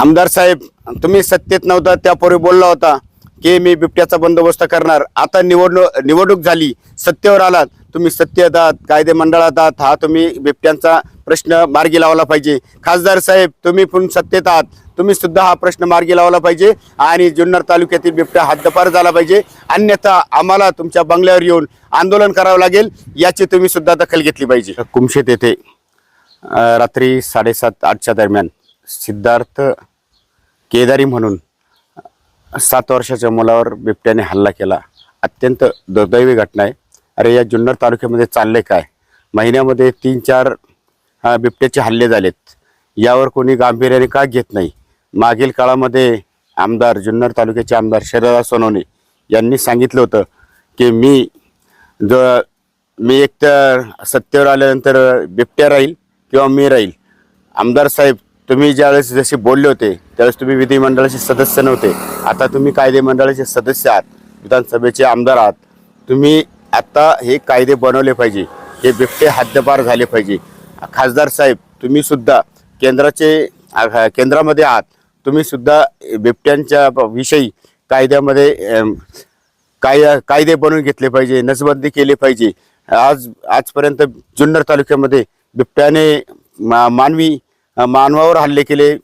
आमदार साहेब तुम्ही सत्तेत नव्हता त्यापूर्वी बोलला होता की मी बिबट्याचा बंदोबस्त करणार. आता निवडणूक निवडणूक झाली सत्तेवर आलात. तुम्ही सत्तेत आहात कायदे मंडळात आहात हा तुम्ही बिबट्यांचा प्रश्न मार्गी लावला पाहिजे. खासदार साहेब तुम्ही पण सत्तेत आहात. तुम्ही सुद्धा हा प्रश्न मार्गी लावला पाहिजे आणि जुन्नर तालुक्यातील बिबट्या हद्दपार झाला पाहिजे. अन्यथा आम्हाला तुमच्या बंगल्यावर येऊन आंदोलन करावं लागेल याची तुम्ही सुद्धा दखल घेतली पाहिजे. कुमशेत येथे रात्री साडेसात आठच्या दरम्यान सिद्धार्थ केदारी म्हणून सात वर्षाच्या मुलावर बिबट्याने हल्ला केला. अत्यंत दुर्दैवी घटना आहे. अरे या जुन्नर तालुक्यामध्ये चालले काय? महिन्यामध्ये तीन चार बिबट्याचे हल्ले झालेत. यावर कोणी गांभीर्याने का घेत नाही? मागील काळामध्ये आमदार जुन्नर तालुक्याचे आमदार शरदा सोनवणे यांनी सांगितलं होतं की मी ज मी एक तर सत्तेवर आल्यानंतर बिबट्या राहील किंवा मी राहील. आमदार साहेब तुम्ही ज्यावेळेस जसे बोलले होते त्यावेळेस तुम्ही विधिमंडळाचे सदस्य नव्हते. आता तुम्ही कायदे मंडळाचे सदस्य आहात विधानसभेचे आमदार आहात. तुम्ही आता हे कायदे बनवले पाहिजे हे बिबटे हद्दपार झाले पाहिजे. खासदार साहेब तुम्ही सुद्धा केंद्राचे केंद्रामध्ये आहात. तुम्ही सुद्धा बिबट्यांच्या विषयी कायद्यामध्ये काय कायदे बनवून घेतले पाहिजे नसबंदी केली पाहिजे. आज आजपर्यंत जुन्नर तालुक्यामध्ये बिबट्याने मा मानवी मानवावर हल्ले केले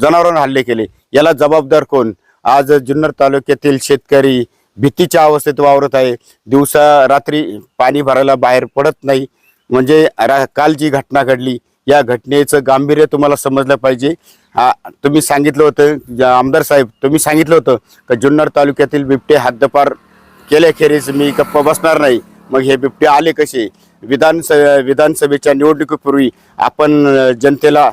जनावरांवर हल्ले केले. याला जबाबदार कोण? आज जुन्नर तालुक्यातील शेतकरी भीतीच्या अवस्थेत वावरत आहे. दिवसा रात्री पाणी भरायला बाहेर पडत नाही. म्हणजे रा- काल जी घटना घडली या घटनेचं गांभीर्य तुम्हाला समजलं पाहिजे. तुम्ही सांगितलं होतं आमदार साहेब तुम्ही सांगितलं होतं का जुन्नर तालुक्यातील बिबटे हद्दपार केल्याखेरीज मी गप्प बसणार नाही. मग हे बिबटे आले कसे? विधानस विधानसभेच्या निवडणुकीपूर्वी आपण जनतेला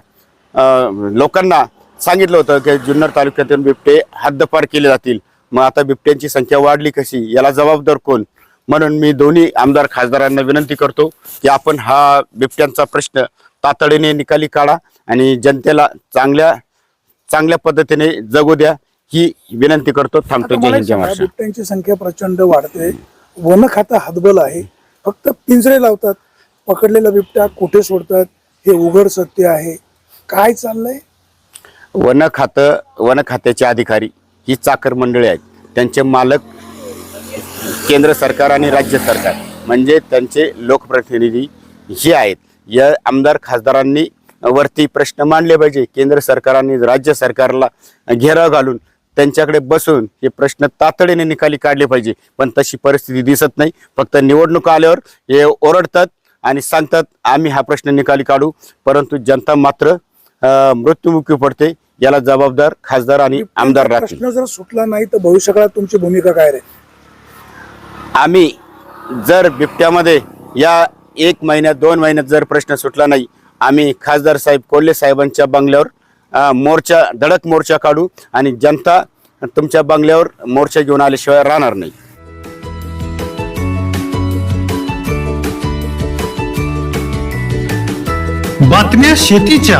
लोकांना सांगितलं होतं की जुन्नर तालुक्यातील बिबटे हद्दपार केले जातील. मग आता बिबट्यांची संख्या वाढली कशी? याला जबाबदार कोण? म्हणून मी दोन्ही आमदार खासदारांना विनंती करतो की आपण हा बिबट्यांचा प्रश्न तातडीने निकाली काढा आणि जनतेला चांगल्या चांगल्या पद्धतीने जगू द्या ही विनंती करतो. थांबतो. बिबट्यांची संख्या प्रचंड वाढते. वन खातं हातबल आहे. फक्त पिंजरे लावतात. पकडलेला बिबट्या कुठे सोडतात? हे उघड सत्य आहे. काय चाललंय? वन खातं वन खात्याचे अधिकारी ही चाकर मंडळी आहेत. त्यांचे मालक केंद्र सरकार आणि राज्य सरकार. म्हणजे त्यांचे लोकप्रतिनिधी हे आहेत या आमदार खासदारांनी वरती प्रश्न मांडले पाहिजे. केंद्र सरकाराने राज्य सरकारला घेराव घालून त्यांच्याकडे बसून हे प्रश्न तातडीने निकाली काढले पाहिजे. पण तशी परिस्थिती दिसत नाही. फक्त निवडणुका आल्यावर हे ओरडतात आणि सांगतात आम्ही हा प्रश्न निकाली काढू. परंतु जनता मात्र मृत्युमुखी पडते याला जबाबदार खासदार आणि आमदार राहतील प्रश्न जर सुटला नाही तर भविष्यकाळात तुमची भूमिका काय रे? आम्ही जर बिबट्यामध्ये या एक महिन्यात दोन महिन्यात जर प्रश्न सुटला नाही आम्ही खासदार साहेब कोल्हे साहेबांच्या बंगल्यावर अ, मोर्चा धडक मोर्चा काढू आणि जनता तुमच्या बंगल्यावर मोर्चा घेऊन आल्याशिवाय राहणार नाही. बातम्या शेतीच्या.